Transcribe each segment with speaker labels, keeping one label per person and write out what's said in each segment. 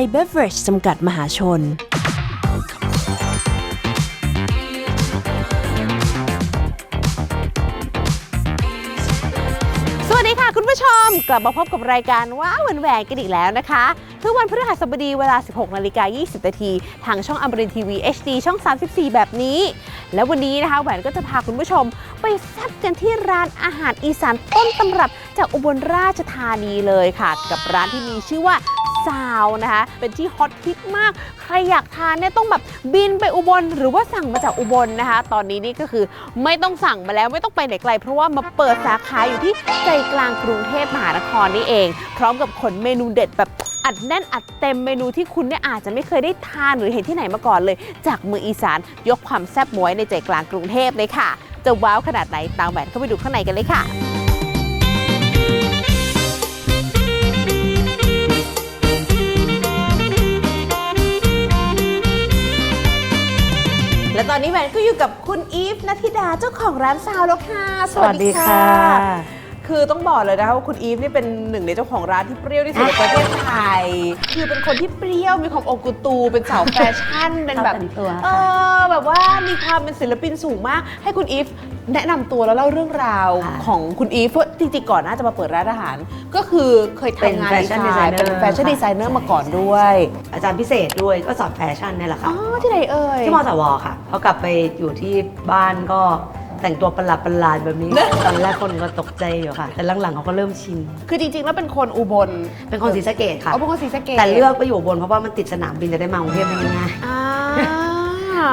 Speaker 1: ยเบเวอร์จจำกัดมหาชน สวัสดีค่ะคุณผู้ชม กลับมาพบกับรายการว้าวแหวนๆกันอีกแล้วนะคะทุกวันพฤหัสบดีเวลา 16 นาฬิกา 20 นาที ทางช่องอมรินทีวี HD ช่อง 34 แบบนี้ แล้ววันนี้นะคะแหวนก็จะพาคุณผู้ชมไปแซ่บกันที่ร้านอาหารอีสานต้นตำรับจากอุบลราชธานีเลยค่ะ กับร้านที่มีชื่อว่า ซาวนะคะ เป็นที่ฮอตฮิตมาก ใครอยากทานเนี่ยต้องแบบบินไปอุบล หรือว่าสั่งมาจากอุบลนะคะ ตอนนี้นี่ก็คือไม่ต้องสั่งมาแล้วไม่ต้องไปไหนไกล เพราะว่ามาเปิดสาขาอยู่ที่ใจกลางกรุงเทพมหานครนี่เอง พร้อมกับขนเมนูเด็ดแบบอัดแน่นอัดเต็มเมนูที่คุณเนี่ยอาจจะไม่เคยได้ทานหรือเห็นที่ไหนมาก่อนเลย จากมืออีสานยกความแซ่บหมวยในใจกลางกรุงเทพเลยค่ะ จะว้าวขนาดไหนตามแหวนเข้าไปดูข้างในกันเลยค่ะ อนนี้แหวนก็อยู่กับคุณอีฟนัทธิดาเจ้าของร้านซาวแล้วค่ะ สวัสดีค่ะ อต้องบอกเลยนะคะว่าคุณอีฟนี่เป็นหนึ่งในเจ้าของร้านที่เปรี้ยวที่สุดในประเทศไทย คือเป็นคนที่เปรี้ยว มีความโอกุตู เป็นสาวแฟชั่น เป็นแบบ
Speaker 2: ชอบแต่งตัว
Speaker 1: เออ แบบว่ามีความเป็นศิลปินสูงมาก ให้คุณอีฟแนะนำตัวแล้วเล่าเรื่องราว
Speaker 2: ค่ะ
Speaker 1: ของคุณอีฟเพราะจริงๆก่อนหน่าจะมาเปิดร้านอาหาร ก็คือเคย
Speaker 2: เป็น
Speaker 1: ทำงาน
Speaker 2: แฟ
Speaker 1: ดี
Speaker 2: ชั่น
Speaker 1: ไซน์
Speaker 2: designer
Speaker 1: เป็นแฟชั่น
Speaker 2: ค่ะ
Speaker 1: ดีไซเนอร์มาก่อนด้วย
Speaker 2: อาจารย์พิเศษด้วยก็สอนแฟชั่นเนี่ยแหละค่ะ
Speaker 1: อ๋อที่ไหนเอ่ย
Speaker 2: ที่มสวค่ะพอกลับไปอยู่ที่บ้านก็ แต่งตัวประหลาดประหลาดๆแบบนี้ ตอนแรกคนก็ตกใจอยู่ค่ะ แต่หลังๆเขาก็เริ่มชิน
Speaker 1: คือจริง ๆ แล้วเป็นคนอุบล
Speaker 2: เป็นคนศรีสะเกดค่ะ
Speaker 1: เอาเป็นคนศรีสะเกษ
Speaker 2: แต่เลือกไปอยู่อุบนเพราะว่ามันติดสนามบินจะได้มากรุงเทพได้ง่าย
Speaker 1: อ่า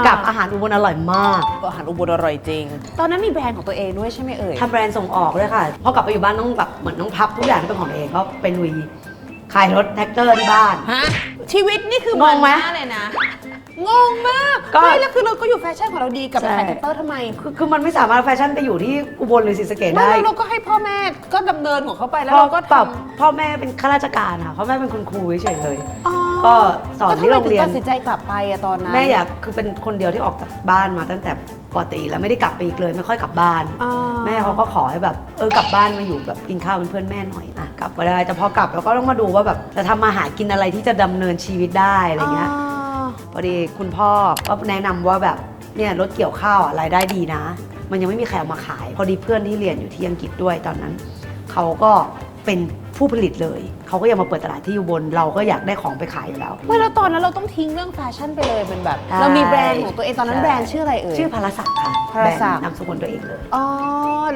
Speaker 2: ๆกับอาหารอุบลอร่อยมาก
Speaker 1: อาหารอุบลอร่อยจริง ตอนนั้นมีแบรนด์ของตัวเองด้วยใช่ไหมเอ่ย
Speaker 2: ทำแบรนด์ส่งออกด้วยค่ะพอกลับไปอยู่บ้านต้องแบบเหมือนต้องพับทุกอย่างที่เป็นของตัวเองก็ไปลุยขายรถแท็กเตอร์ที่บ้าน
Speaker 1: ฮะ ชีวิตนี่คือง
Speaker 2: งไหม
Speaker 1: นากเลยนะ งงมาก
Speaker 2: ก็
Speaker 1: ไม่แล้วคือเราก็อยู่แฟชั่นของเราดีกับ
Speaker 2: ใช่
Speaker 1: ขายแท็กเตอร์ทำไม
Speaker 2: คือคือมันไม่สามารถแฟชั่นไปอยู่ที่อุบลหรือศรีสะเกด
Speaker 1: ไม่
Speaker 2: ได้
Speaker 1: แล้วเราก็ให้พ่อแม่ก็ดำเนินของเขาไปแล้ว
Speaker 2: พ่อ
Speaker 1: เราก็
Speaker 2: เปล่า
Speaker 1: ทำ
Speaker 2: พ่อแม่เป็นข้าราชการค่ะพ่อแม่เป็นคุณครูเฉยๆเลย
Speaker 1: อ๋อ
Speaker 2: ก็สอนที่โรงเรียน
Speaker 1: แล้วทำไมถึตัดสินใจกลับไปอะตอนนั้น
Speaker 2: แม่อยากคือเป็นคนเดียวที่ออกจากบ้านมาตั้งแต่ปกติแล้วไม่ได้กลับไปอีกเลยไม่ค่อยกลับบ้าน
Speaker 1: อ่า
Speaker 2: แม่เขาก็ขอให้แบบเออกลับบ้านมาอยู่แบบกินข้าวเป็นเพื่อนแม่หน่อยนะกลับก็ได้แต่พอ กลับเราก็ต้องมาดูว่าแบบจะทำมาหากินอะไรที่จะดำเนินชีวิตได้อะไรเงี้ย พอดีคุณพ่อก็แนะนำว่าแบบเนี่ยรถเกี่ยวข้าวอะรายได้ดีนะ มันยังไม่มีใครเอามาขาย พอดีเพื่อนที่เรียนอยู่ที่อังกฤษด้วยตอนนั้น เขาก็เป็นผู้ผลิตเลย เขาก็ยังมาเปิดตลาดที่อยู่บน เราก็อยากได้ของไปขายอยู่แล้ว
Speaker 1: ไม่แล้วตอนนั้นเราต้องทิ้งเรื่องแฟชั่นไปเลยเป็นแบบ
Speaker 2: ใช่
Speaker 1: เรามีแบรนด์ของตัวเองตอนนั้น
Speaker 2: ใช่
Speaker 1: แบรนด์ชื่ออะไรเอ่ย
Speaker 2: ชื่อพารศักดิ์ค่ะ
Speaker 1: พารศักดิ์
Speaker 2: แบรนด์นามสกุลตัวเองเลย
Speaker 1: อ๋อ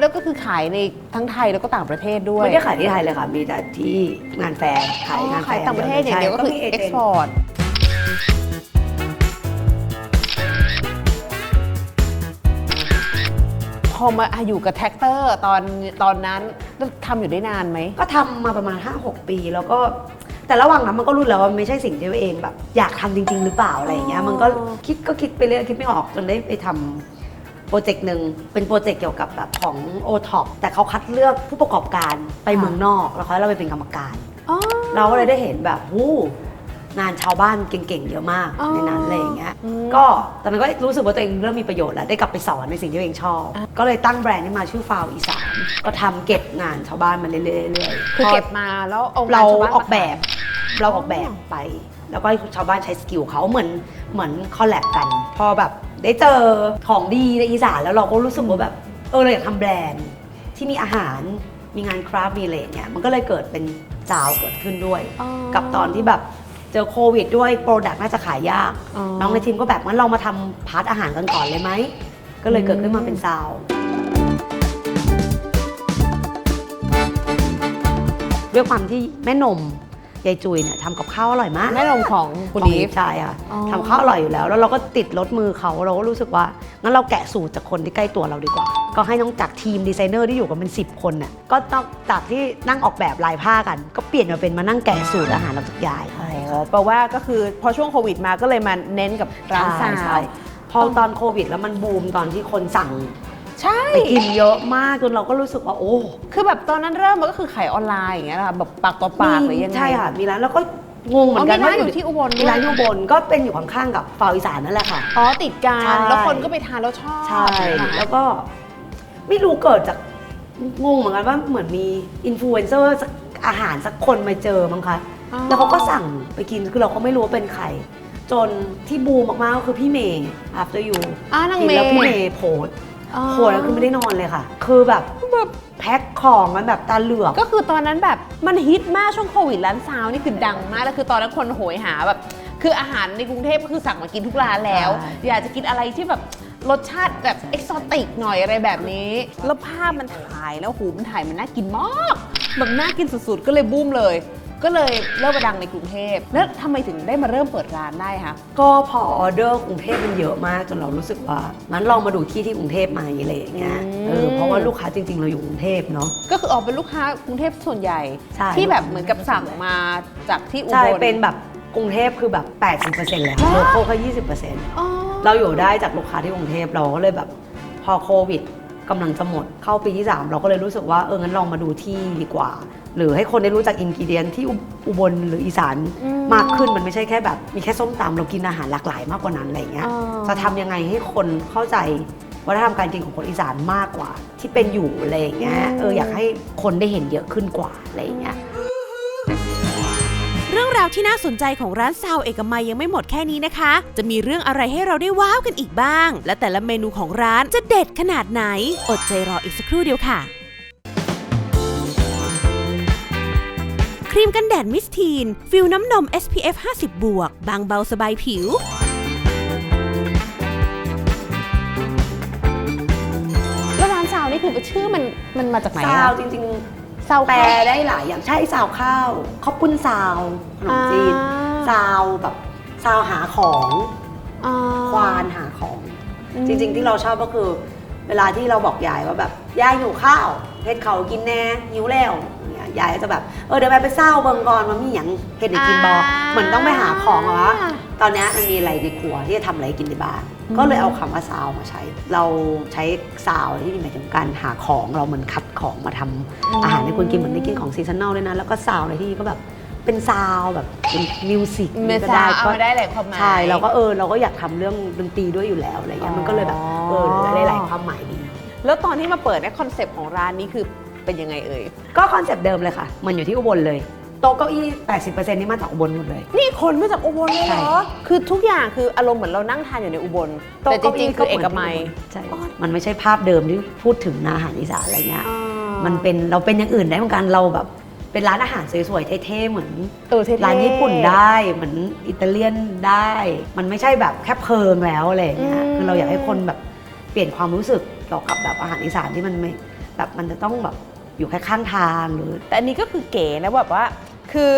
Speaker 1: แล้วก็คือขายในทั้งไทยแล้วก็ต่างประเทศด้วย
Speaker 2: ไม่ได้ขายที่ไทยเลยค่ะ มีแต่ที่งานแฟร์ ขายงานแฟ
Speaker 1: ขาย
Speaker 2: ร์
Speaker 1: ต่างประเทศอย่างเดียวก็คือ
Speaker 2: ใช่
Speaker 1: เอ็ก
Speaker 2: มี
Speaker 1: ซ์พอร์ต อมาอยู่กับแท็กเตอร์ตอนตอนนั้นทำอยู่ได้นานไหม
Speaker 2: ก็ทำมาประมาณ 5-6 ปี แล้วก็แต่ระหว่างนั้นมันก็รู้แล้วว่าไม่ใช่สิ่งที่ตัวเองแบบ อยากทำจริง ๆ หรือเปล่าอะไรอย่างเงี้ย
Speaker 1: อ๋อ
Speaker 2: มันก็คิดก็คิดไปเรื่อยคิดไม่ออกจนได้ไปทำโปรเจกต์หนึ่งเป็นโปรเจกต์เกี่ยวกับแบบของ o t o p แต่เขาคัดเลือกผู้ประกอบการไปเมืองนอก แล้วเขาให้เราไปเป็นกรรมการ
Speaker 1: อ๋อ
Speaker 2: เราก็เลยได้เห็นแบบหู้ งานชาวบ้านเก่งๆ เยอะมาก
Speaker 1: อ๋อ
Speaker 2: ในนั้นอะไรอย่างเงี้ย
Speaker 1: อืม
Speaker 2: ก็ตอนนั้นก็รู้สึกว่าตัวเองเริ่มมีประโยชน์แล้วได้กลับไปสอนในสิ่งที่ตัวเองชอบ ก็เลยตั้งแบรนด์ขึ้นมาชื่อฟาวอีสานก็ทำเก็บงานชาวบ้านมาเรื่อยๆเรื่อยๆ
Speaker 1: คือเก็บมาแล้วเอางน
Speaker 2: เรา
Speaker 1: ชวบ้น
Speaker 2: ออกแบบ
Speaker 1: มาข
Speaker 2: เราออกแบบไป แล้วก็ให้ชาวบ้านใช้สกิลเขาเหมือนเหมือนคอลแลบกัน พอแบบได้เจอของดีในอีสานแล้วเราก็รู้สึกว่าแบบเออเราอยากทำแบรนด์ ที่มีอาหารมีงานคราฟต์มีอะไรอย่างเงี้ยมันก็เลยเกิดเป็นจาวเกิดขึ้นด้วย
Speaker 1: อ๋อ
Speaker 2: กับตอนที่แบบ เจอโควิดด้วยโปรดักต์น่าจะขายยาก
Speaker 1: อ๋อ
Speaker 2: น้องในทีมก็แบบงั้นเรามาทำพาร์ทอาหารกันก่อนเลยไหม ก็เลยเกิดขึ้นมาเป็นซาวด้วยความที่แม่นม ยายจุยเนี่ยทำกับข้าวอร่อยมาก
Speaker 1: แม่นมของคุณ
Speaker 2: ของ
Speaker 1: ลี
Speaker 2: ลี
Speaker 1: ฟ
Speaker 2: ฟใช่ค่ะ
Speaker 1: อ๋อ
Speaker 2: ทำข้าวอร่อยอยู่แล้ว แล้วเราก็ติดรถมือเขาเราก็รู้สึกว่างั้นเราแกะสูตรจากคนที่ใกล้ตัวเราดีกว่า ก็ให้น้องจากทีมดีไซเนอร์ที่อยู่กันเป็น10คนน่ะก็ต้องจากที่นั่งออกแบบลายผ้ากัน ก็เปลี่ยนมาเป็นมานั่งแกะสูตรอาหารเราจากยาย
Speaker 1: อ๋อแปลว่าก็คือพอช่วงโควิดมาก็เลยมาเน้นกับร้านซา
Speaker 2: ใช่
Speaker 1: ว
Speaker 2: พอตอนโควิด แล้วมันบูมตอนที่คนสั่ง
Speaker 1: ใช่
Speaker 2: ไปกินเยอะมากจนเราก็รู้สึกว่าโอ้
Speaker 1: คือแบบตอนนั้นเริ่มมันก็คือขายออนไลน์อย่างเงี้ยนะคะแบบปากต่อปากหรือยังไง
Speaker 2: ใช่ค่ะมีร้านแล้วก็งงเหมือนกัน
Speaker 1: อ๋อมีร้านอยู่ที่อุบลด้วย
Speaker 2: มีร้านอยู่อุบลก็เป็นอยู่ข้างๆกับฟาวอีสานนั่นแหละค่ะ
Speaker 1: อ๋อติดกัน
Speaker 2: ใช่
Speaker 1: แล้วคนก็ไปทานแล้วชอบ
Speaker 2: ใช่
Speaker 1: นะคะ
Speaker 2: แล้วก็ไม่รู้เกิดจากงงเหมือนกันว่าเหมือนมีอินฟลูเอนเซอร์สักอาหารสักคนมาเจอมั้งคะ
Speaker 1: อ๋อ
Speaker 2: แล้วเขาก็สั่งไปกินคือเราก็ไม่รู้ว่าเป็นใคร จนที่บูมมากๆก็คือพี่เมย์ after you
Speaker 1: อ่านาง
Speaker 2: กิน
Speaker 1: เม
Speaker 2: แล้ว
Speaker 1: ย์
Speaker 2: พี่เมย์โพสต์
Speaker 1: อ๋อ
Speaker 2: โพสต์แล้วคือไม่ได้นอนเลยค่ะ คือแบบแพ็คของมันแบบตาเหลือก
Speaker 1: ก็คือตอนนั้นแบบมันฮิตมากช่วงโควิดร้านซาวนี่คือดังมากแล้วคือตอนนั้นคนโหยหาแบบ คืออาหารในกรุงเทพก็คือสั่งมากินทุกร้านแล้ว
Speaker 2: ใช่
Speaker 1: อยากจะกินอะไรที่แบบรสชาติแบบเอกซอติกหน่อยอะไรแบบนี้ แล้วภาพมันถ่ายแล้วหูมันถ่ายมันน่ากินมากแบบน่ากินสุดๆก็เลยบูมเลย ก็เลยเริ่มมาดังในกรุงเทพ แล้วทำไมถึงได้มาเริ่มเปิดร้านได้คะ
Speaker 2: ก็พอออเดอร์กรุงเทพมันเยอะมากจนเรารู้สึกว่างั้นลองมาดูที่ที่กรุงเทพไหมอะไรอย่างเงี้ย
Speaker 1: อืม
Speaker 2: เออเพราะว่าลูกค้าจริง ๆ เราอยู่กรุงเทพเนาะ
Speaker 1: ก็คือออกเป็นลูกค้ากรุงเทพส่วนใหญ่
Speaker 2: ใช่
Speaker 1: ที่แบบเหมือนกับสั่งมาจากที่อุบ
Speaker 2: ใช่
Speaker 1: ล
Speaker 2: เป็นแบบกรุงเทพคือแบบ 80%เลย
Speaker 1: ว้าว
Speaker 2: โลโก้แค่20%
Speaker 1: อ๋อ
Speaker 2: เราอยู่ได้จากลูกค้าที่กรุงเทพเราก็เลยแบบพอโควิดกำลังจะหมดเข้าปีที่ 3 เราก็เลยรู้สึกว่าเอองั้นลองมาดูที่ดีกว่า หรือให้คนได้รู้จักอินกิเดียนที่อุอุบลหรืออีสาน
Speaker 1: อืม
Speaker 2: มากขึ้นมันไม่ใช่แค่แบบ มีแค่ส้มตำเรากินอาหารหลากหลายมากกว่านั้นอะไรอย่างเงี้ย
Speaker 1: อ๋อ
Speaker 2: จะทำยังไงให้คนเข้าใจวัฒนธรรมการกินของคนอีสานมากกว่า ที่เป็นอยู่อะไรอย่างเงี้ยเอออยากให้คนได้เห็นเยอะขึ้นกว่าอะไรอย่างเงี้ย
Speaker 3: เรื่องราวที่น่าสนใจของร้านซาวเอกมัยยังไม่หมดแค่นี้นะคะ จะมีเรื่องอะไรให้เราได้ว้าวกันอีกบ้าง และแต่ละเมนูของร้านจะเด็ดขนาดไหน อดใจรออีกสักครู่เดียวค่ะ ครีมกันแดดมิสทีน ฟิลน้ำนม SPF 50 บวก บางเบาสบายผิว
Speaker 1: แล้วร้านซาวนี่คือชื่อมันมันมาจากไหน
Speaker 2: ซา
Speaker 1: อะ
Speaker 2: วจริง
Speaker 1: ซาว
Speaker 2: ๆ แปลได้หลายอย่างใช่ซาวข้าวข้าวปุ้นซาวขนมจีน
Speaker 1: อ่า
Speaker 2: ซาวแบบซาวหาของ
Speaker 1: อ่า
Speaker 2: ควานหาของ
Speaker 1: อืม
Speaker 2: จริง ๆ ที่เราชอบก็คือ เวลาที่เราบอกยายว่าแบบยายหิวข้าวเฮ็ดเขาวกินแน่หิวแล้วอ ย่างเงี้ยยายก็จะแบบเออเดี๋ยวไปไปเศร้าเบิ่งก่อนว่ามีอย่างเฮ็ดให้กินบอเหมือนต้องไปหาของอะวะตอนเนี้ยมันมีอะไรในครัวที่จะทำอะไรให้กินในบ้านก็เลยเอาคำว่าซาวมาใช้ เราใช้ซาวที่หมายถึงการหาของเราเหมือนคัดของมาทำอาหารให้คนกินเหมือนได้กินของซีซันแนลด้วยนะ แล้วก็ซาวในที่นี่ก็แบบเป็นซาวแบบเป็นมิวสิก
Speaker 1: เม
Speaker 2: ก็
Speaker 1: ซา
Speaker 2: ได้
Speaker 1: เอา
Speaker 2: ก็
Speaker 1: มาได้หลายความหมาย
Speaker 2: ใช่เราก็เออเราก็อยากทำเรื่องดนตรีด้วยอยู่แล้วอะไรเงี้ยมันก็เลยแบบเออได้หลายความหมายดี
Speaker 1: แล้วตอนที่มาเปิดเนี่ยคอนเซปต์ของร้านนี้คือ เป็นยังไงเอ่ย
Speaker 2: ก็คอนเซปต์เดิมเลยค่ะ มันอยู่ที่อุบลเลย โต๊ะเก้าอี้ 80%นี่มาจากอุบลหมดเลย
Speaker 1: นี่คนมาจากอุบลเลยเหร
Speaker 2: ใช่
Speaker 1: อคือทุกอย่างคืออารมณ์เหมือนเรานั่งทานอยู่ในอุบลแต่จริงๆคือเอกมัย
Speaker 2: ใช่ มันไม่ใช่ภาพเดิมที่พูดถึงอาหารอีสานอะไรเงี้ย
Speaker 1: อ่า
Speaker 2: มันเป็นเราเป็นอย่างอื่นได้เหมือนกันเราแบบเป็นร้านอาหารสวยๆเท่ๆเหมือน
Speaker 1: เออเท่ๆ
Speaker 2: ร้านญี่ปุ่นได้เหมือนอิตาเลียนได้ มันไม่ใช่แบบแค่เพลิงแล้วอะไรอย่างเงี้ย
Speaker 1: อืม
Speaker 2: คือเราอยากให้คนแบบเปลี่ยนความรู้สึกเกี่ยวกับแบบอาหารอีสานที่มันไม่ แบบมันจะต้องแบบอยู่แค่ข้างทางหรือ
Speaker 1: แต่อันนี้ก็คือเก๋นะแบบว่า คือ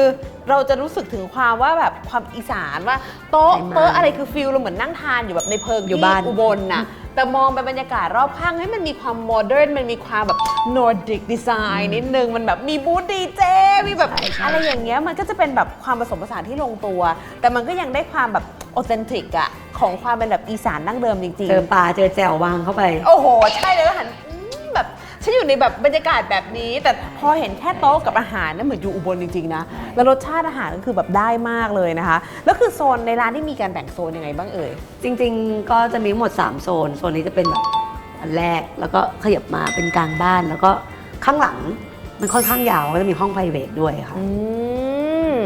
Speaker 1: เราจะรู้สึกถึงความว่าแบบความอีสานว่าโต๊ะ
Speaker 2: ใช่ไหม
Speaker 1: โต๊ะอะไรคือฟิลเราเหมือนนั่งทานอยู่แบบในเพิง
Speaker 2: อยู่
Speaker 1: ที่
Speaker 2: บ้าน
Speaker 1: อุบลน่ะแต่มองไปบรรยากาศรอบข้างให้มันมีความโมเดิร์นมันมีความแบบนอร์ดิกดีไซน์นิดนึง มันแบบมีบูธดีเจมีแบบ
Speaker 2: ใช่ใช่
Speaker 1: อะไรอย่างเงี้ยมันก็จะเป็นแบบความผสมผสานที่ลงตัว แต่มันก็ยังได้ความแบบออเทนติกอะของความเป็นแบบอีสานดั้งเดิมจริง
Speaker 2: เจอปลาเจอแจ่ววางเข้าไป
Speaker 1: ๆโอ้โห ใช่เลยแล้วหันอืมแบบ ฉันอยู่ในแบบบรรยากาศแบบนี้ แต่พอเห็นแค่โต๊ะกับอาหารนั่นเหมือนอยู่อุบลจริงๆนะแล้วรสชาติอาหารก็คือแบบได้มากเลยนะคะ แล้วคือโซนในร้านที่มีการแบ่งโซนยังไงบ้างเอ่ย
Speaker 2: จริงๆ ก็จะมีทั้งหมด 3 โซน โซนนี้จะเป็นแบบอันแรก แล้วก็ขยับมาเป็นกลางบ้าน แล้วก็ข้างหลังมันค่อนข้างยาว ก็จะมีห้องไพรเวทด้วยค่ะ
Speaker 1: อืม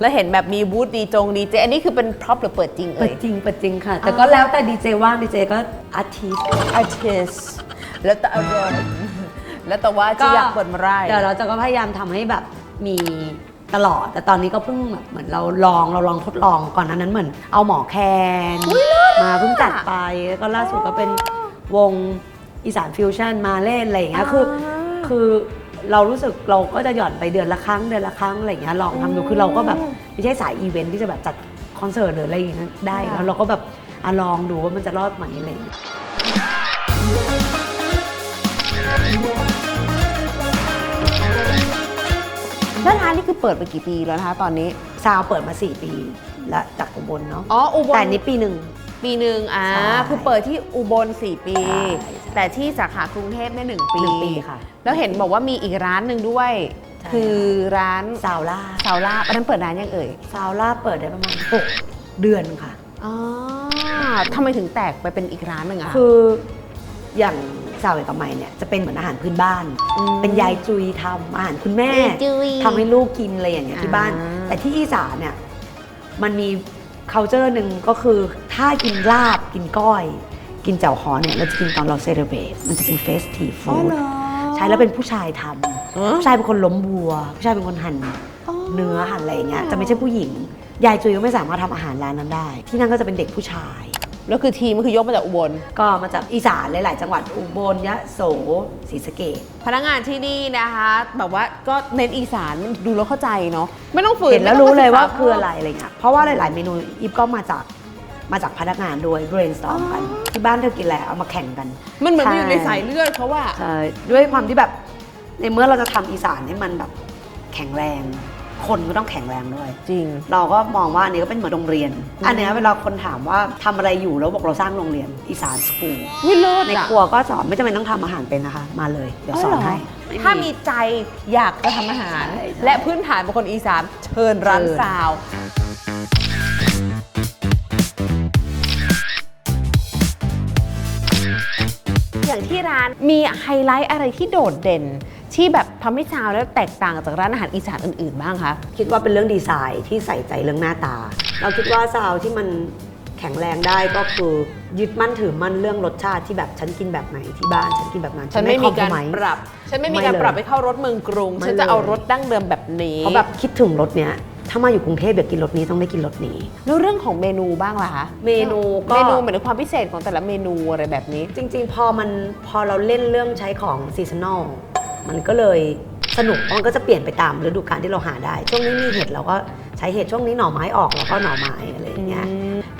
Speaker 1: แล้วเห็นแบบมีบูธดีจงดีเจอันนี้คือเป็นพร็อพหรือเปิดจริง
Speaker 2: เปิ
Speaker 1: เอ่
Speaker 2: ด
Speaker 1: ย
Speaker 2: จริงเปิดจริงค่ะ แต่ก็แล้วแต่ดีเจว่างดีเจก็อาทิตย์
Speaker 1: artist แล้วแต่อารมณ์ แล้วแต่ว่าจะอยากเปิดเมื่อไหร
Speaker 2: เดี๋ยวเราจะก็พยายามทำให้แบบมีตลอด แต่ตอนนี้ก็เพิ่งแบบเหมือนเราลองเราลองทดลองก่อนหนานั้นเหมือน เอาหมอแคนมาเพิ่งจัดไปแล้วก็ล่าสุดก็เป็นวงอีสานฟิวชั่นมาเล่นอะไรอย่างเงี้ยคือ คือเรารู้สึกเราก็จะหย่อนไปเดือนละครั้งเดือนละครั้งอะไรอย่างเงี้ยลองทำดูคือเราก็แบบไม่ใช่สายอีเวนท์ที่จะแบบจัดคอนเสิร์ตหรืออะไรอย่างเงี้ยได้
Speaker 1: ค่ะ
Speaker 2: แล้วเราก็แบบอะลองดูว่ามันจะรอดไหมอะไรอย่างเงี้ย
Speaker 1: แล้วร้านนี่คือเปิดมากี่ปีแล้วนะคะตอนนี้
Speaker 2: ซาวเปิดมา 4 ปีและจากอุบลเนาะ
Speaker 1: อ๋ออุบล
Speaker 2: แต่อันนี้ปีหนึ่ง
Speaker 1: ปีหนึ่งอ่า
Speaker 2: ใช่
Speaker 1: คือเปิดที่อุบล 4 ปี
Speaker 2: ใช่ใช่
Speaker 1: แต่ที่สาขากรุงเทพเนี่ยหนึ่งปี
Speaker 2: หนึ่งปีค่ะ
Speaker 1: แล้วเห็นบอกว่ามีอีกร้านหนึ่งด้วย
Speaker 2: ใช่
Speaker 1: คือร้าน
Speaker 2: ซาวล่า
Speaker 1: ซาวลาบอันนั้นเปิดร้านยังเอ่ย
Speaker 2: ซาวล่าเปิดได้ประมาณ6เดือนค่ะ
Speaker 1: อ๋อทำไมถึงแตกไปเป็นอีกร้านหนึ่งอะ
Speaker 2: คืออย่าง ซาวเอกมัยเนี่ยจะเป็นเหมือนอาหารพื้นบ้าน
Speaker 1: ม
Speaker 2: เป็นยายจุยทำอาหารคุณแม่
Speaker 1: ยายจุย
Speaker 2: ทำให้ลูกกินอะไรอย่างเงี้ยที่บ้าน
Speaker 1: อ่า
Speaker 2: แต่ที่อีสานเนี่ยมันมี c u เจอร์หนึ่งก็คือถ้ากินลาบกินก้อย กินเจ่วฮอนเนี่ยเราจะกินตอนเราเซเลบรตมันจะเป็นเฟสทีฟู้ดใช่แล้วเป็นผู้ชายทำ
Speaker 1: อ๋อ
Speaker 2: ผู้ชายเป็นคนล้มวัว ผู้ชายเป็นคนหั่น เนื้อหั่นอะไรอย่างเงี้ยจะไม่ใช่ผู้หญิง ยายจุยก็ไม่สามารถทำอาหารร้านนั้นได้ ที่นั่นก็จะเป็นเด็กผู้ชาย
Speaker 1: แล้วคือทีมก็คือยกมาจากอุบล
Speaker 2: ก็มาจากอีสานหลาย ๆ จังหวัดอุบลยะโสศรีสะเกษ
Speaker 1: พนักงานที่นี่นะคะแบบว่าก็เน้นอีสานมันดูแล้วเข้าใจเนาะไม่ต้องฝืน
Speaker 2: เห็นแล้ว
Speaker 1: ไม่ต้
Speaker 2: รู้
Speaker 1: ง
Speaker 2: เลยว่า
Speaker 1: ศึกษ
Speaker 2: คืออะไรอะไรเงี้ยเพราะว่าหลาย ๆ เมนูอีฟก็มาจากมาจากพนักงานด้วย brainstorm กัน ที่บ้านเธอกินแหละไรเอามาแข่งกัน
Speaker 1: มันเหมือน
Speaker 2: ใช่
Speaker 1: มันอยู่ในสายเลือดเขาว่า
Speaker 2: ใช่ด้วยความที่แบบในเมื่อเราจะทำอีสานให้มันแบบแข็งแรง คนก็ต้องแข็งแรงด้วย
Speaker 1: จริง
Speaker 2: เราก็มองว่าอันนี้ก็เป็นเหมือนโรงเรียน อันเนี้ยเวลาคนถามว่าทำอะไรอยู่แล้วบอกเราสร้างโรงเรียนอีสานสกูล
Speaker 1: วิเลิศ
Speaker 2: ใน
Speaker 1: อะ
Speaker 2: ครัวก็สอนไม่จำเป็นต้องทำอาหารเป็นนะคะ มาเลย เดี๋ยวสอนให้
Speaker 1: ถ้ามีใจอยากจะทำอาหาร
Speaker 2: ใช่ใช่
Speaker 1: และพื้นฐานเป็นคนอีสานเชิญร้าน
Speaker 2: เชิญ
Speaker 1: ซาว อย่างที่ร้านมีไฮไลท์อะไรที่โดดเด่น ที่แบบทำให้ซาวแล้วแตกต่างจากร้านอาหารอีสานอื่นๆบ้างคะ
Speaker 2: คิดว่าเป็นเรื่องดีไซน์ที่ใส่ใจเรื่องหน้าตา เราคิดว่าซาวที่มันแข็งแรงได้ก็คือยึดมั่นถือมั่นเรื่องรสชาติที่แบบฉันกินแบบไหนที่บ้านฉันกินแบบนั้น
Speaker 1: ฉันไม่มีการ
Speaker 2: คอ
Speaker 1: ปรับ ฉันไม่มีการ
Speaker 2: ไม่เลย
Speaker 1: ปรับให้เข้ารถเมืองกรุง
Speaker 2: ไม่
Speaker 1: ฉันจะ
Speaker 2: เลย
Speaker 1: เอารถดั้งเดิมแบบนี้
Speaker 2: เพราะแบบคิดถึงรสเนี้ยถ้ามาอยู่กรุงเทพอยากกินรสนี้ต้องได้กินรสนี้
Speaker 1: แล้วเรื่องของเมนูบ้างล่ะคะ
Speaker 2: เมนูก็
Speaker 1: เมนูเหมือนความพิเศษของแต่ละเมนูอะไรแบบนี้
Speaker 2: จริง ๆ พอมันพอเราเล่นเรื่องใช้ของซีซันอล มันก็เลยสนุกเพราะมันก็จะเปลี่ยนไปตามฤดูกาลที่เราหาได้ ช่วงนี้มีเห็ดเราก็ใช้เห็ดช่วงนี้หน่อไม้ออกเราก็หน่อไม้อะไรอย่างเงี้ย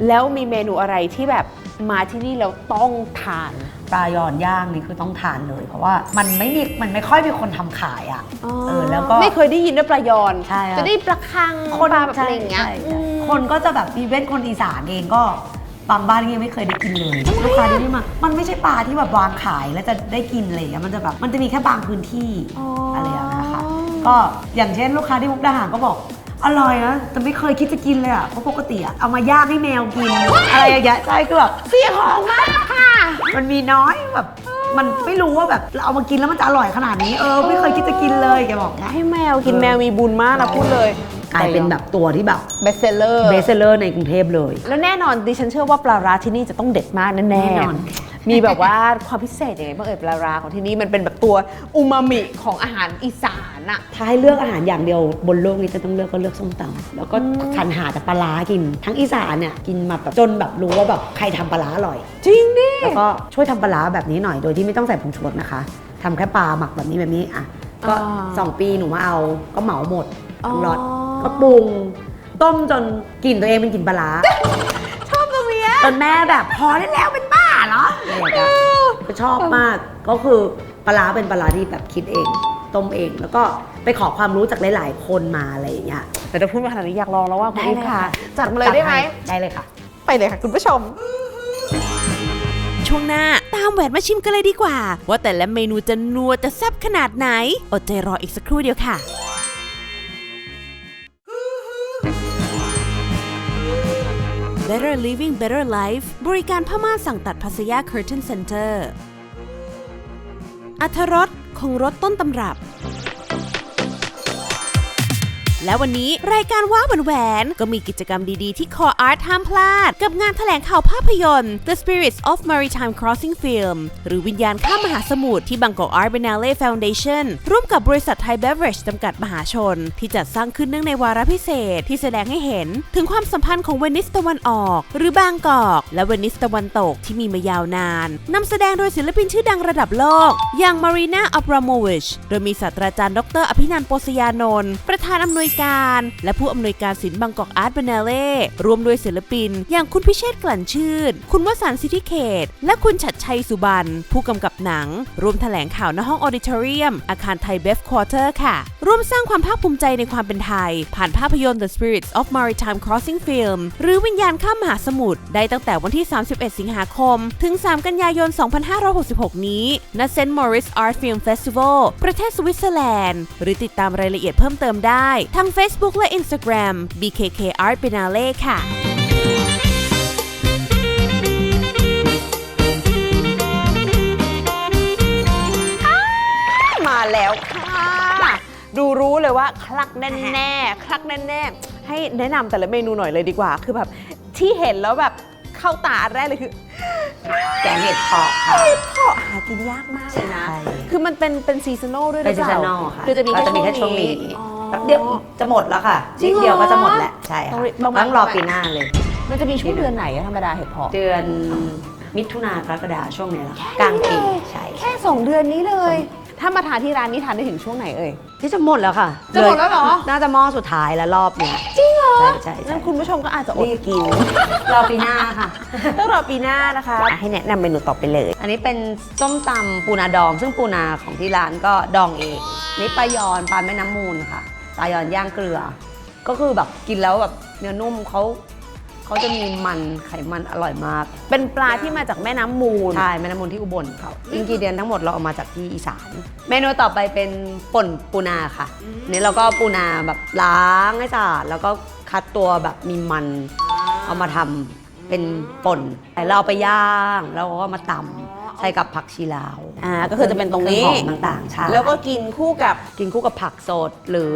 Speaker 1: แล้วมีเมนูอะไรที่แบบมาที่นี่แล้วต้องทาน
Speaker 2: ปลายอนย่างนี่คือต้องทานเลย เพราะว่ามันไม่มีมันไม่ค่อยมีคนทำขายอะเออแล้วก็
Speaker 1: ไม่เคยได้ยินด้วยปลายอน
Speaker 2: ใช่ครับ
Speaker 1: จะได้ปลาคัง
Speaker 2: คน
Speaker 1: ปลาแบบ
Speaker 2: ใช่
Speaker 1: อะไรอย่างเงี้ย
Speaker 2: ใช่
Speaker 1: อื
Speaker 2: ใช่
Speaker 1: ม
Speaker 2: คนก็จะแบบอีเวนต์คนอีสานเองก็ บางบ้านก็ยังไม่เคยได้กินเลยลูกค้าที่นี่มา มันไม่ใช่ปลาที่แบบวางขายแล้วจะได้กินอะไรอย่างเงี้ยมันจะแบบมันจะมีแค่บางพื้นที่อะไรอย่างเงี้ยค่ะก็อย่างเช่นลูกค้าที่มุกดาหารก็บอกอร่อยนะแต่ไม่เคยคิดจะกินเลยอะเพราะปกติอะเอามาย่างให้แมวกินอะไรอย่างเงี้ยใช่คือแบบ
Speaker 1: เสียของมากค่ะ
Speaker 2: มันมีน้อยแบบมันไม่รู้ว่าแบบเราเอามากินแล้วมันจะอร่อยขนาดนี้เออไม่เคยคิดจะกินเลยแกบอกนะ
Speaker 1: ให้แมวกิน
Speaker 2: เออ
Speaker 1: แมวมีบุญมากนะพูดเลย
Speaker 2: กลายเป็นแบบตัวที่แบบ
Speaker 1: เบสเซลเลอร์
Speaker 2: เบสเซอร์ในกรุงเทพเลย
Speaker 1: แล้วแน่นอนดิฉันเชื่อว่าปลาร้าที่นี่จะต้องเด็ดมากแน่ๆ
Speaker 2: แน่นอน
Speaker 1: มีแบบว่าความพิเศษยังไงบ้างเอ่ยปลาร้าของที่นี่มันเป็นแบบตัวอูมามิของอาหารอีสานอะ
Speaker 2: ถ้าให้เลือกอาหารอย่างเดียวบนโลกนี้จะต้องเลือกก็เลือกส้มตำแล้วก็สรรหาแต่ปลาร้ากิน ทั้งอีสานเนี่ยกินมาแบบจนแบบรู้ว่าแบบใครทำปลาร้าอร่อย
Speaker 1: จริงดิ
Speaker 2: แล้วก็ช่วยทำปลาร้าแบบนี้หน่อยโดยที่ไม่ต้องใส่ผงชูรสนะคะทำแค่ปลาหมักแบบนี้แบบนี้อะก็สองปีหนูมาเอาก็เหมาหมด ทั้งรสก็ปรุง ต้มจนกลิ่นตัวเองเป็นกลิ่นปลาร้า
Speaker 1: ชอบตรงเนี้ย
Speaker 2: จนแม่แบบพอได้แล้วเป็นบ้าเหรออะไรอย่างเงี้ยก็ชอบมากก็คือปลาร้าเป็นปลาร้าที่แบบคิดเอง ต้มเอง แล้วก็ไปขอความรู้จากหลาย ๆ คนมาอะไรอย่างเงี้ย
Speaker 1: แต่จะพูดมาขนาดนี้อยากลองแล้วว่าคุณ
Speaker 2: ได้
Speaker 1: อีฟ
Speaker 2: เลย
Speaker 1: ค่ะ
Speaker 2: ค่ะ
Speaker 1: จัดมาเลยได้ไหม
Speaker 2: ได้เลยค่ะ
Speaker 1: ไปเลยค่ะคุณผู้ชม
Speaker 3: ช่วงหน้าตามแหวนมาชิมกันเลยดีกว่า ว่าแต่ละเมนูจะนัวจะแซ่บขนาดไหน อดใจรออีกสักครู่เดียวค่ะ Better Living Better Life บริการผ้าม่านสั่งตัดพัสยา Curtain Center อัธรสคงรสต้นตำรับ และวันนี้รายการว้าหวนแหวนก็มีกิจกรรมดีๆที่ Core Art ห้ามพลาด กับงานแถลงข่าวภาพยนตร์ The Spirits of Maritime Crossing Film หรือวิญญาณข้ามมหาสมุทรที่บางกอก Art Biennale Foundation ร่วมกับบริษัทไทย Beverage จำกัดมหาชน ที่จัดสร้างขึ้นเนื่องในวาระพิเศษ ที่แสดงให้เห็นถึงความสัมพันธ์ของเวนิสตะวันออก หรือบางกอก และเวนิสตะวันตกที่มีมายาวนานนำแสดงโดยศิลปินชื่อดังระดับโลก อย่างมารีนาอับราโมวิชโดยมีศาสตราจารย์ดรอภินันโปสยานนท์ประธานอำนวยการ และผู้อำนวยการศิลป์บางกอกอาร์ตเบเนเล่รวมด้วยศิลปิน อย่างคุณพิเชษกลั่นชื่น คุณวสันต์สิทธิเขต และคุณชัดชัยสุบันผู้กำกับหนัง รวมแถลงข่าวณห้องออดิทอรียม อาคารไทยเบฟควอเตอร์ค่ะ ร่วมสร้างความภาคภูมิใจในความเป็นไทย ผ่านภาพยนตร์ The Spirits of Maritime Crossing Film หรือวิญญาณข้ามมหาสมุทรได้ตั้งแต่วันที่ 31 สิงหาคม ถึง 3 กันยายน 2566 นี้ณเซนต์มอริสอาร์ตฟิล์มเฟสติวัลประเทศสวิตเซอร์แลนด์ หรือติดตามรายละเอียดเพิ่มเติมได้ทาง Facebook และ Instagram BKK Art Biennale ค่ะ
Speaker 1: มาแล้วค่ะ ดูรู้เลยว่าคลักแน่ๆคลักแน่ๆ ให้แนะนำแต่ละเมนูหน่อยเลยดีกว่า คือแบบที่เห็นแล้วแบบเข้าตาอันแรกเลยคือ
Speaker 2: แกงเห็ดเพาะค่ะ
Speaker 1: พ่อหากินยากมากเลยนะ
Speaker 2: ใช่
Speaker 1: คือมันเป็นเป็นซีซันอลด้วยห
Speaker 2: เป็
Speaker 1: รื
Speaker 2: น
Speaker 1: อ
Speaker 2: ซี
Speaker 1: เป
Speaker 2: ซัน
Speaker 1: ล่า
Speaker 2: อลค่ะ
Speaker 1: คือจะมี
Speaker 2: ก็จะมี
Speaker 1: แค่
Speaker 2: แค่
Speaker 1: ช่
Speaker 2: ช่
Speaker 1: ว
Speaker 2: ว
Speaker 1: ง
Speaker 2: ง
Speaker 1: นี้
Speaker 2: นี้
Speaker 1: อ๋อ
Speaker 2: แป๊บ เดียวจะหมดแล้วค่ะ
Speaker 1: จริ
Speaker 2: นิ
Speaker 1: ง
Speaker 2: ด
Speaker 1: เหรอ
Speaker 2: เดียวก็จะหมดแหละใช่
Speaker 1: ต้
Speaker 2: ค่ะ
Speaker 1: องรีบประมาณ
Speaker 2: ต้องรอปีหน้าเลย
Speaker 1: มันจะมีช่วงเดือนไหนอะธรรมดาเห็ดเพาะ
Speaker 2: เดือนมิถุนากรกฎาช่วงเนี้ยแหละค่ะกลางปีใช่
Speaker 1: แค่สองเดือนนี้เลย ถ้ามาทานที่ร้านนี้ทานได้ถึงช่วงไหนเอ่ย
Speaker 2: ที่จะหมดแล้วค่ะ
Speaker 1: จะหมดแล้วเหรอ
Speaker 2: น่าจะหม้อสุดท้ายแล้วรอบเนี้ย
Speaker 1: จริงเหรอ
Speaker 2: ใช่ใช่ใช่
Speaker 1: งั้นคุณผู้ชมก็อาจจะอดกิน
Speaker 2: รอปีหน้าค่ะ
Speaker 1: ต้องรอปีหน้านะคะ ให้แนะนำเมนูต่อไปเลย
Speaker 2: อันนี้เป็นส้มตำปูนาดอง ซึ่งปูนาของที่ร้านก็ดองเอง นี่ปลายอนปลาแม่น้ำมูลค่ะ ปลายอนย่างเกลือ ก็คือแบบกินแล้วแบบเนื้อนุ่มเขาเขาจะมีมันไขมันอร่อยมาก
Speaker 1: เป็นปลาที่มาจากแม่น้ำมูล
Speaker 2: ใช่แม่น้ำมูลที่อุบลเขาอินกิเดียนทั้งหมดเราเอามาจากที่อีสาน เมนูต่อไปเป็นป่นปูนาค่ะนี่เราก็เอาปูนาแบบล้างให้สะอาดแล้วก็คัดตัวแบบมีมันเอามาทำเป็นป่นแล้วเอาไปย่างแล้วก็มาตำ ใส่กับผักชีลาว
Speaker 1: อ่าก็คือจะเป็นตรงนี้
Speaker 2: เคอหอมต่างๆใช่
Speaker 1: แล้วก็กินคู่กับ
Speaker 2: กินคู่กับผักสด หรือ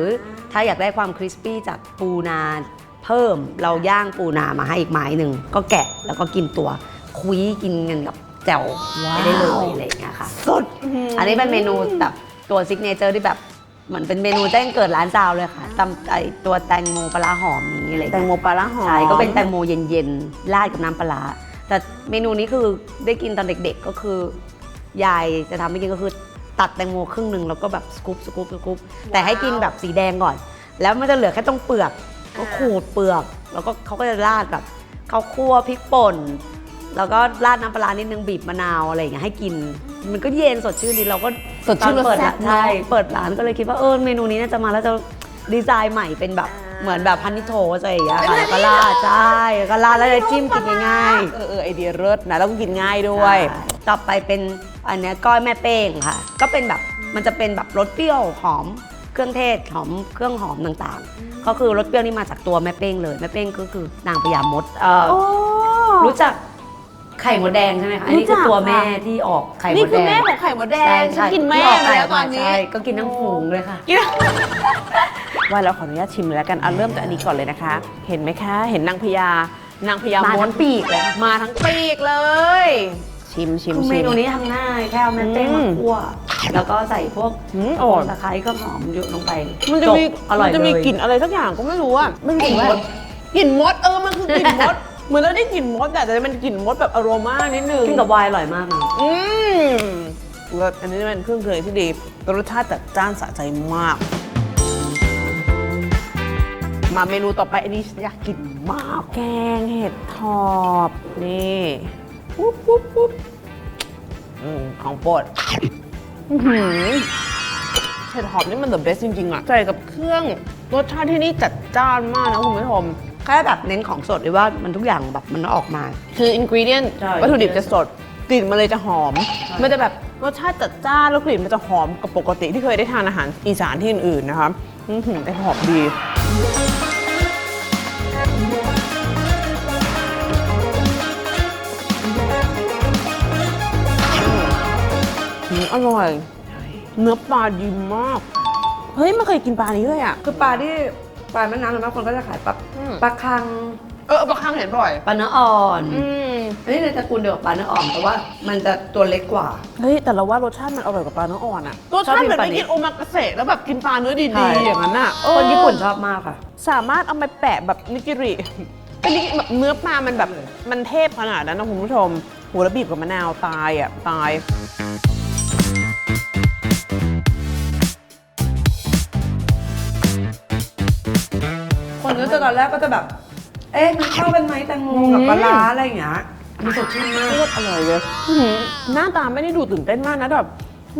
Speaker 2: ถ้าอยากได้ความคริสปี้จากปูนาเพิ่มเราย่างปูนามาให้อีกไม้หนึ่งก็แกะแล้วก็กินตัวคุยกินกันกับแจ่วไม่ได้เลยอะไรอย่างเงี้ยค่ะ
Speaker 1: สด
Speaker 2: อันนี้เป็นเมนูแบบตัวซิกเนเจอร์ที่แบบเหมือนเป็นเมนูแจ้งเกิดร้านซาวเลยค่ะตำไอตัวแตงโมปลาร้าหอมนี้อะไรอย่าง
Speaker 1: แต
Speaker 2: เงี้ย
Speaker 1: งโมปลาร้าหอม
Speaker 2: ใช่ก็เป็นแตงโมเย็นๆ ราดกับน้ำปลาร้า แต่เมนูนี้คือได้กินตอนเด็กๆก็คือยายจะทำให้กินก็คือตัดแตงโมครึ่งหนึ่งแล้วก็แบบสกู๊ปสกู๊ปสกู๊ปแต่ให้กินแบบสีแดงก่อน แล้วมันจะเหลือแค่ตรงเปลือกก็ขูดเปลือก แล้วก็เขาก็จะราดแบบข้าวคั่วพริกป่น แล้วก็ราดน้ำปลาร้านิดนึงบีบมะนาวอะไรอย่างเงี้ยให้กิน มันก็เย็นสดชื่นดีเราก็
Speaker 1: สดชื่น
Speaker 2: ตอเปิด
Speaker 1: รสแซ่
Speaker 2: ร้า
Speaker 1: บ
Speaker 2: น
Speaker 1: เนอะ
Speaker 2: ใช่เปิดร้านก็เลยคิดว่าเออเมนูนี้น่าจะมาแล้วจะดีไซน์ใหม่เป็นแบบ เหมือนแบบพันนิโทสอะไรอย่างเงี้ยค่ะแล้วก็ราดใช่แล้วก็ราดแล้วจะจิ้มกินง่ายๆ
Speaker 1: เออเออไอเดียเลิศนะแล้วก็กินง่ายด้วย
Speaker 2: ใช่ต่อไปเป็นอันเนี้ยก้อยแม่เป้งค่ะ ก็เป็นแบบมันจะเป็นแบบรสเปรี้ยวหอมเครื่องเทศหอมเครื่องหอมต่างๆ ก็คือรสเปรี้ยวนี่มาจากตัวแม่เป้งเลยแม่เป้งก็คือนางพญามดเอ่อ
Speaker 1: โอ้
Speaker 2: รู้จัก ไข่มดแดงใช่ไหมคะอันนี้
Speaker 1: รู้จั
Speaker 2: คือกตัวแม่
Speaker 1: ค่ะ
Speaker 2: ที่ออกไข่ม
Speaker 1: นี่
Speaker 2: ด
Speaker 1: คือ
Speaker 2: แด
Speaker 1: แม่
Speaker 2: ง
Speaker 1: ของไข่มดแด
Speaker 2: ใช่
Speaker 1: งฉัน
Speaker 2: ใช่
Speaker 1: กินแม่
Speaker 2: ที่ออก
Speaker 1: มา
Speaker 2: ไข่
Speaker 1: แล้วตอน
Speaker 2: มา
Speaker 1: นี้
Speaker 2: ใช่ก็กินทั้งฝูงเลยค่ะ
Speaker 1: กินว่าเราขออนุญาตชิมเลยแล้วกันเอาเริ่มจากอันนี้ก่อนเลยนะคะ เห็นไหมคะ เห็นนางพญานางพญา
Speaker 2: มา
Speaker 1: ม้ว
Speaker 2: ทั้
Speaker 1: น
Speaker 2: งปีกเลย
Speaker 1: มาทั้งปีกเลย ชิมชิม
Speaker 2: คือเม
Speaker 1: ชิม
Speaker 2: นูนี้ทำง่ายแค่เอาแม่เป้ง
Speaker 1: อื
Speaker 2: มามคั่วแล้วก็ใส่พวก
Speaker 1: อืม
Speaker 2: โอนตะไคร้ก็หอมเยอะลงไป
Speaker 1: มันจะมี
Speaker 2: จบอร่อย
Speaker 1: มันจะมี
Speaker 2: เลย
Speaker 1: กลิ่นอะไรสักอย่างก็ไม่รู้อะมัน
Speaker 2: กลิ่นมด
Speaker 1: กลิ่นมดเออมันคือกลิ่นมด เหมือนเราได้กลิ่นมดแต่จะเป็นกลิ่นมดแบบอโรมานิดนึง
Speaker 2: กินกับไวน์อร่อยมากนะ
Speaker 1: อืมรสอันนี้เป็นเครื่องเคียงที่ดีรสชาติจัดจ้านสะใจมาก มาเมนูต่อไปอันนี้ฉันอยากกินมาก แกงเห็ดทอบนี่ปุ๊บปุ๊บปุ๊บอืมของโปรดอื้อหือเห็ดหอมนี่มัน the best จริงๆอะใส่กับเครื่องรสชาติที่นี่จัดจ้านมากนะคุณผู้ชม
Speaker 2: แค่แบบเน้นของสดหรือว่ามันทุกอย่างแบบมันออกมา
Speaker 1: คืออินก e เดียน
Speaker 2: ใช่
Speaker 1: วัตถุดิบจะสดกลิ่นมันเลยจะหอม มันจะแบบรสชาติจัดจ้านแล้วกลิ่นมันจะหอมกับปกติที่เคยได้ทานอาหารอีสานที่อื่นๆนะคะอื้อหือแต่หอมดี อืมอร่อย เนื้อปลาดีมาก เฮ้ยไม่เคยกินปลานี้เลยอะ
Speaker 2: คือปลาที่ปลาแม่น้ำส่วนมากคนก็จะขายปลา
Speaker 1: อืม
Speaker 2: ปลาคัง
Speaker 1: เออบางครั้งเห็นบ่อย
Speaker 2: ปลาเนื้ออ่อน
Speaker 1: อืม
Speaker 2: อันนี้ในตระกูลเดียวกับปลาเนื้ออ่อนแต่ว่ามันจะตัวเล็กกว่า
Speaker 1: เฮ้ย แต่เราว่ารสชาติมันอร่อยกว่าปลาเนื้ออ่อนอะรสชาติเหมือน
Speaker 2: ชอบ
Speaker 1: ไป
Speaker 2: กินปลานิล
Speaker 1: กินโอมากาเสะแล้วแบบกินปลาเนื้อ
Speaker 2: ใช่
Speaker 1: ดีๆ อย่างนั้นอะเออ
Speaker 2: คนญี่ปุ่นชอบมากค่ะ
Speaker 1: สามารถเอามาแปะแบบนิกิริเป็นนิกิแบบเนื้อปลามันแบบมันเทพขนาดนั้นนะคุณผู้ชมโหแล้วบีบกับมะนาวตายอะตาย
Speaker 2: คนก็จะตอนแรกก็จะแบบ เอ๊ะมันเข้ากันไหมแตงโมกับปลาร้าอะไรอย่างเงี้ยมันสดชื่นมาก
Speaker 1: โคตรอร่อยเลยอื้อหือหน้าตาไม่ได้ดูตื่นเต้นมากนะแบบ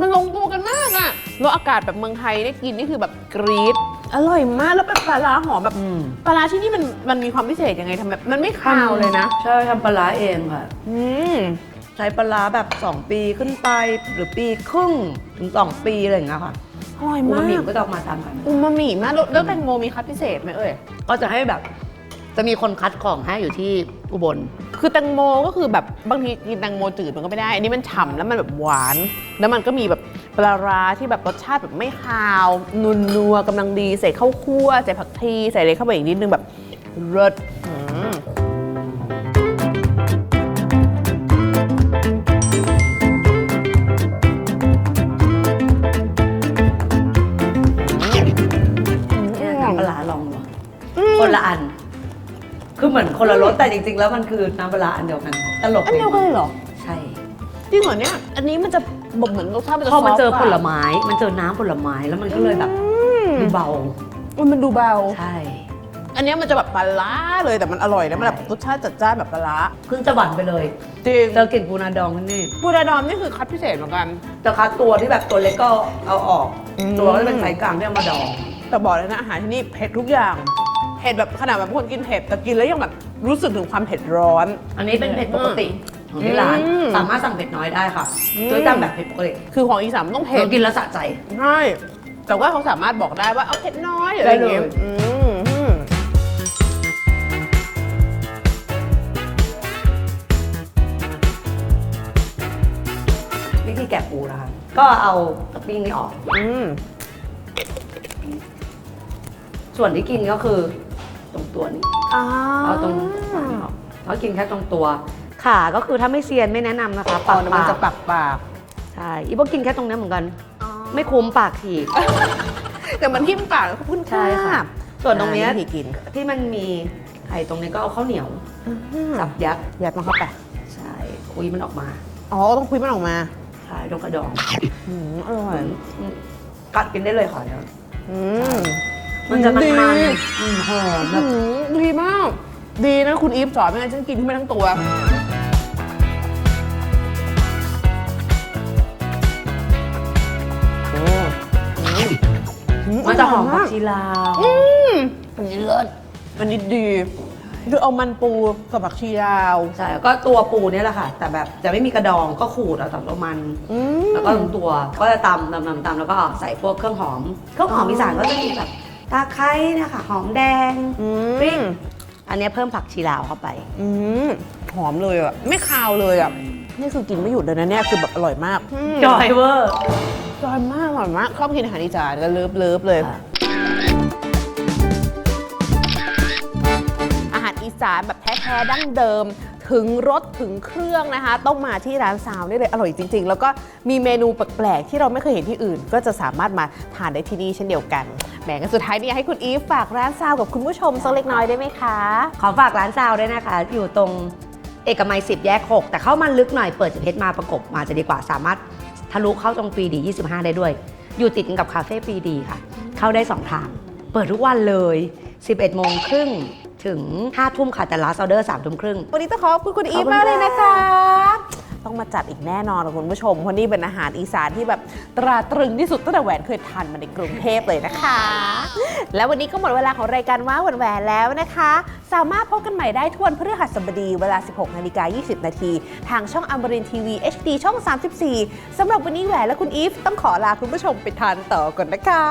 Speaker 1: มันลงตัวกันมากอะแล้วอากาศแบบเมืองไทยได้กินนี่คือแบบกรี๊ดอร่อยมากแล้วเป็นปลาร้าหอมแบบ
Speaker 2: อืม
Speaker 1: ปลาร้าที่นี่มันมันมีความพิเศษยังไงทำแบบมันไม่คาวเลยนะ
Speaker 2: ใช่ทำปลาร้าเองค่ะ
Speaker 1: อืม
Speaker 2: ใช้ปลาร้าแบบ 2 ปีขึ้นไปหรือปีครึ่งถึง 2 ปีอะไรอย่างเงี้ยค่ะ
Speaker 1: อร่อย
Speaker 2: อู
Speaker 1: มา
Speaker 2: มามิ
Speaker 1: ก
Speaker 2: ก็จะออกมาตามกัน
Speaker 1: อูมามิมากแล้วแล้วแตงโมมีคัดพิเศษไหมเอ่ย
Speaker 2: ก็จะให้แบบ จะมีคนคัดของให้อยู่ที่อุบล
Speaker 1: คือแตงโมก็คือแบบบางทีกินแตงโมจืดมันก็ไม่ได้ อันนี้มันฉ่ำแล้วมันแบบหวาน แล้วมันก็มีแบบปลาร้าที่แบบรสชาติแบบไม่คาว นุนนัวกำลังดี ใส่ข้าวคั่ว ใส่ผักชีใส่อะไรเข้าไปอีกนิดนึงแบบรสอืม
Speaker 2: เหมือนคนละรสแต่จริง ๆ แล้วมันคือน้ำปลาร้าอันเดียวกัน ตลก
Speaker 1: อันเดียวกันเลยเหรอ
Speaker 2: ใช่
Speaker 1: จริงเหรอเนี่ย อันนี้มันจะบอกเหมือนรสชาติมันจะ
Speaker 2: พอมันเจอ
Speaker 1: ซฟต์
Speaker 2: ผ
Speaker 1: กว่า
Speaker 2: ลไม้ มันเจอน้ำผลไม้แล้วมันก็เลยแบบ
Speaker 1: อืม
Speaker 2: ดูเบา
Speaker 1: อุ๊ยมันดูเบา
Speaker 2: ใช่
Speaker 1: อันเนี้ยมันจะแบบปลาร้าเลยแต่มันอร่อยนะมันแบบรสชาติจัดจ้านแบบปลาร้า
Speaker 2: เพิ่งจะหวานไปเลย
Speaker 1: จริง
Speaker 2: เจอกลิ่นปูนาดองที่นี่
Speaker 1: ปูดาดอมนี่คือคัดพิเศษเหมือนกัน
Speaker 2: แต่คัดตัวที่แบบตัวเล็กก็เอาออก
Speaker 1: อืม
Speaker 2: ตัวที่เป็นไซส์กลางที่เอามาดอง
Speaker 1: แต่บอกเลยนะอาหารที่นี่เผ็ดทุกอย่าง เผ็ดแบบขนาดแบบคนกินเผ็ดแต่กินแล้วยังแบบรู้สึกถึงความเผ็ดร้อน
Speaker 2: อันนี้เป็นเผ็ดปกติของที่ร้าน
Speaker 1: อืม
Speaker 2: สามารถสั่งเผ็ดน้อยได้ค่ะ
Speaker 1: อืม
Speaker 2: ด้วยตามแบบเผ็ดปกติ
Speaker 1: คือของอีสานมันต้องเผ็ด
Speaker 2: เรากินแล้วสะใจ
Speaker 1: ใช่แต่ว่าเขาสามารถบอกได้ว่าเอาเผ็ดน้อยหรืออะไรอย่างเงี้ย
Speaker 2: ได้เลย
Speaker 1: อืมอืม
Speaker 2: วิธีแกะปูนะคะ ก็เอาตะปิ้งนี้ออก
Speaker 1: อืม
Speaker 2: ส่วนที่กินก็คือ ตรงตัวนี้
Speaker 1: อ่า
Speaker 2: เอาตรงหางออกเขากินแค่ตรงตัว ขาก็คือถ้าไม่เซียนไม่แนะนำนะคะ
Speaker 1: ปา
Speaker 2: ปากก
Speaker 1: มันจะ
Speaker 2: ปาก
Speaker 1: ปักปาก
Speaker 2: ใช่อีพวกกินแค่ตรงนี้เหมือนกันไม่คุ้มปากถีบ
Speaker 1: แต่มันทิ่มปากแล้วก็พุ่น
Speaker 2: ใช่ค่ะ ส่วนตรงเนี้ย
Speaker 1: อ่าวิธีกิน
Speaker 2: ที่มันมีไข่ตรงนี้ก็เอาข้าวเหนียวสับยัด
Speaker 1: ยัดมันเข้าไป
Speaker 2: ใช่คุยมันออกมา
Speaker 1: อ๋อ ต้องคุยมันออกมา
Speaker 2: ใช่ตรงกระดอง
Speaker 1: อืมอร่อย
Speaker 2: อืมกัดกินได้เลยค่ะเนี่ย
Speaker 1: อืม
Speaker 2: มันจะมัน
Speaker 1: ดี
Speaker 2: มันอืมหอมแบบ
Speaker 1: อืมดีมาก ดีนะคุณอีฟสอนไม่งั้นฉันกินที่ไม่ทั้งตัว
Speaker 2: มันจะหอมผักชีลาว
Speaker 1: อืมอันนี้เลิศอันนี้ดี คือเอามันปูกับผักชีลาว
Speaker 2: ใช่ก็ตัวปูเนี่ยแหละค่ะ แต่แบบจะไม่มีกระดองก็ขูดเอาแต่ตัวมัน
Speaker 1: อืม
Speaker 2: แล้วก็ทั้งตัวก็จะตำตำตำตำแล้วก็ใส่พวกเครื่องหอม เครื่องหอมอีสานก็จะมีแบบ ตะไคร้เนะคะหอมแดง
Speaker 1: อื
Speaker 2: พริก
Speaker 1: ม
Speaker 2: อันเนี้ยเพิ่มผักชีลาวเข้าไป
Speaker 1: อืมหอมเลยอะ ไม่คาวเลยอะ นี่คือกินไม่หยุดเลยนะเนี่ย คือแบบอร่อยมาก
Speaker 2: จอยเวอร์
Speaker 1: จอยมากอร่อยมากชอบกินอาหารอีสานก็เลิฟเลิฟเลย
Speaker 2: อะ
Speaker 1: สานแบบแท้ๆดั้งเดิม ถึงรสถึงเครื่องนะคะ ต้องมาที่ร้านซาวนี่เลยอร่อยจริง ๆ แล้วก็มีเมนูแปลกๆที่เราไม่เคยเห็นที่อื่น ก็จะสามารถมาทานได้ที่นี่เช่นเดียวกันแหมงั้นสุดท้ายนี่ให้คุณอีฟฝากร้านซาวกับคุณผู้ชมสักเล็กน้อยได้ไหมคะ
Speaker 2: ขอฝากร้านซาวด้วยนะคะ อยู่ตรงเอกมัย10 แยก 6 แต่เข้ามาลึกหน่อยเปิดจะเพชรมาประกบมาจะดีกว่าสามารถทะลุเข้าตรงฟรีดี 25 ได้ด้วย อยู่ติดกันกับคาเฟ่ฟรีดีค่ะ เข้าได้ 2 ทาง เปิดทุกวันเลย 11 โมงครึ่ง ถึง5ทุ่มค่ะ แต่ลาซอเดอร์3ทุ่มครึ่ง
Speaker 1: วันนี้ต้องขอบคุณคุณอีฟ
Speaker 2: ขอบคุณ
Speaker 1: มากเลยนะคะ
Speaker 2: ค่ะ
Speaker 1: ต้องมาจัดอีกแน่นอนค่ะคุณผู้ชมเพราะนี่เป็นอาหารอีสานที่แบบตราตรึงที่สุดตั้งแต่แหวนเคยทานมาในกรุงเทพเลยนะคะ แล้ววันนี้ก็หมดเวลาของรายการว้าแหวนแหวนแล้วนะคะ สามารถพบกันใหม่ได้ทุกวันพฤหัสบดีเวลา 16นาฬิกา20 นาทีทางช่องอมรินทีวี HD ช่อง 34สำหรับวันนี้แหวนและคุณอีฟต้องขอลาคุณผู้ชมไปทานต่อก่อนนะคะ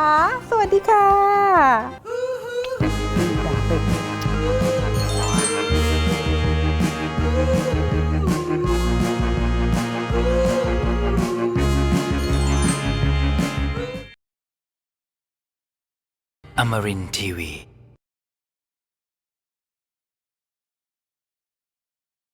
Speaker 1: สวัสดีค่ะ
Speaker 4: Amarin Tiwi.